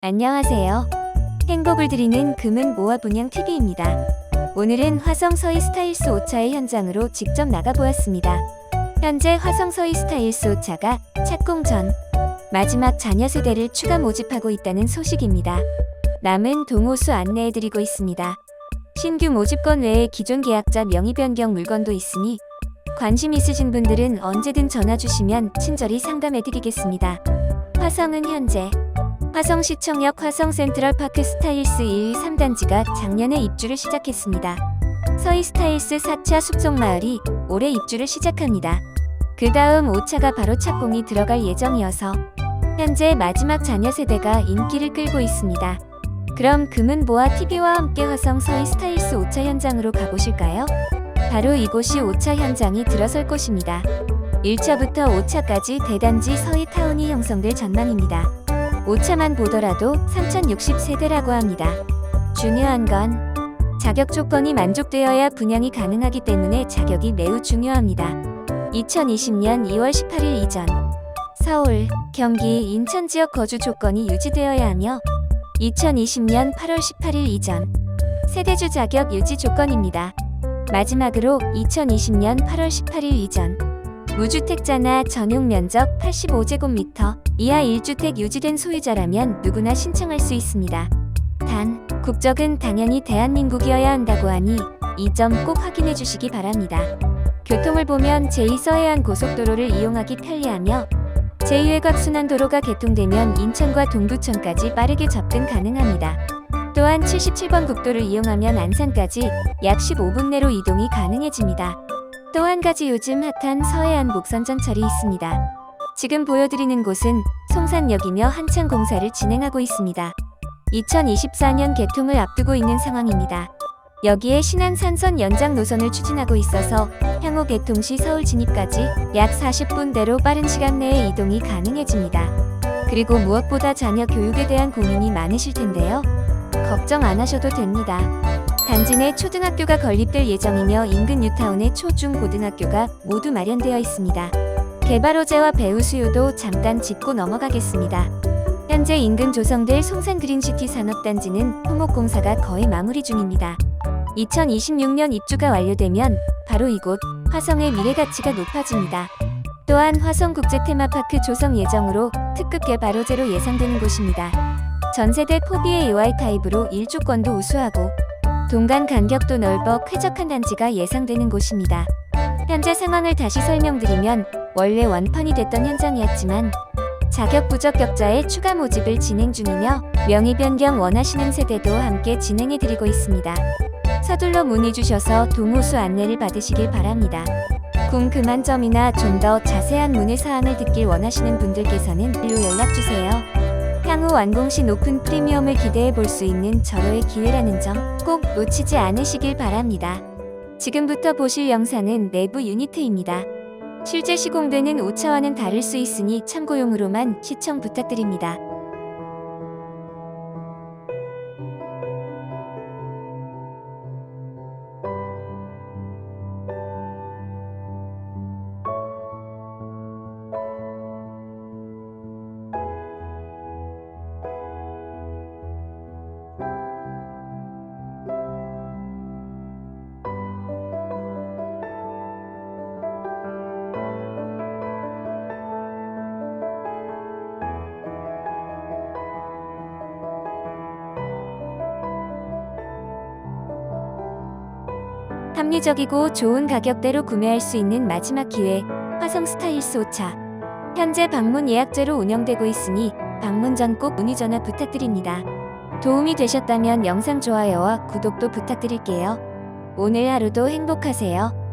안녕하세요. 행복을 드리는 금은 모아 분양 TV입니다. 오늘은 화성 서희 스타일스 5차의 현장으로 직접 나가보았습니다. 현재 화성 서희 스타일스 5차가 착공 전 마지막 자녀 세대를 추가 모집하고 있다는 소식입니다. 남은 동호수 안내해드리고 있습니다. 신규 모집건 외에 기존 계약자 명의 변경 물건도 있으니 관심 있으신 분들은 언제든 전화 주시면 친절히 상담해드리겠습니다. 화성은 현재 화성시청역 화성 센트럴파크 스타일스 1, 3단지가 작년에 입주를 시작했습니다. 서희 스타일스 4차 숙성마을이 올해 입주를 시작합니다. 그 다음 5차가 바로 착공이 들어갈 예정이어서 현재 마지막 자녀 세대가 인기를 끌고 있습니다. 그럼 금은보아 TV와 함께 화성 서희 스타일스 5차 현장으로 가보실까요? 바로 이곳이 5차 현장이 들어설 곳입니다. 1차부터 5차까지 대단지 서희 타운이 형성될 전망입니다. 5차만 보더라도 3060세대라고 합니다. 중요한 건 자격 조건이 만족되어야 분양이 가능하기 때문에 자격이 매우 중요합니다. 2020년 2월 18일 이전 서울, 경기, 인천 지역 거주 조건이 유지되어야 하며 2020년 8월 18일 이전 세대주 자격 유지 조건입니다. 마지막으로 2020년 8월 18일 이전 무주택자나 전용 면적 85제곱미터 이하 1주택 유지된 소유자라면 누구나 신청할 수 있습니다. 단, 국적은 당연히 대한민국이어야 한다고 하니 이 점 꼭 확인해 주시기 바랍니다. 교통을 보면 제2서해안 고속도로를 이용하기 편리하며 제2외곽 순환도로가 개통되면 인천과 동두천까지 빠르게 접근 가능합니다. 또한 77번 국도를 이용하면 안산까지 약 15분 내로 이동이 가능해집니다. 또 한 가지 요즘 핫한 서해안 목선 전철이 있습니다. 지금 보여드리는 곳은 송산역이며 한창 공사를 진행하고 있습니다. 2024년 개통을 앞두고 있는 상황입니다. 여기에 신안산선 연장 노선을 추진하고 있어서 향후 개통 시 서울 진입까지 약 40분대로 빠른 시간 내에 이동이 가능해집니다. 그리고 무엇보다 자녀 교육에 대한 고민이 많으실 텐데요. 걱정 안 하셔도 됩니다. 단지 내 초등학교가 건립될 예정이며 인근 뉴타운의 초중 고등학교가 모두 마련되어 있습니다. 개발 호재와 배우 수요도 잠깐 짚고 넘어가겠습니다. 현재 인근 조성될 송산 그린시티 산업단지는 토목 공사가 거의 마무리 중입니다. 2026년 입주가 완료되면 바로 이곳 화성의 미래 가치가 높아집니다. 또한 화성 국제 테마파크 조성 예정으로 특급 개발 호재로 예상되는 곳입니다. 전세대 포비의 UI 타입으로 일조권도 우수하고 동간 간격도 넓어 쾌적한 단지가 예상되는 곳입니다. 현재 상황을 다시 설명드리면 원래 완판이 됐던 현장이었지만 자격 부적격자의 추가 모집을 진행 중이며 명의 변경 원하시는 세대도 함께 진행해 드리고 있습니다. 서둘러 문의 주셔서 동호수 안내를 받으시길 바랍니다. 궁금한 점이나 좀 더 자세한 문의 사항을 듣길 원하시는 분들께서는 일로 연락 주세요. 향후 완공 시 높은 프리미엄을 기대해 볼 수 있는 절호의 기회라는 점 꼭 놓치지 않으시길 바랍니다. 지금부터 보실 영상은 내부 유니트입니다. 실제 시공되는 오차와는 다를 수 있으니 참고용으로만 시청 부탁드립니다. 합리적이고 좋은 가격대로 구매할 수 있는 마지막 기회 화성 스타일스 5차 현재 방문 예약제로 운영되고 있으니 방문 전 꼭 문의 전화 부탁드립니다. 도움이 되셨다면 영상 좋아요와 구독도 부탁드릴게요. 오늘 하루도 행복하세요.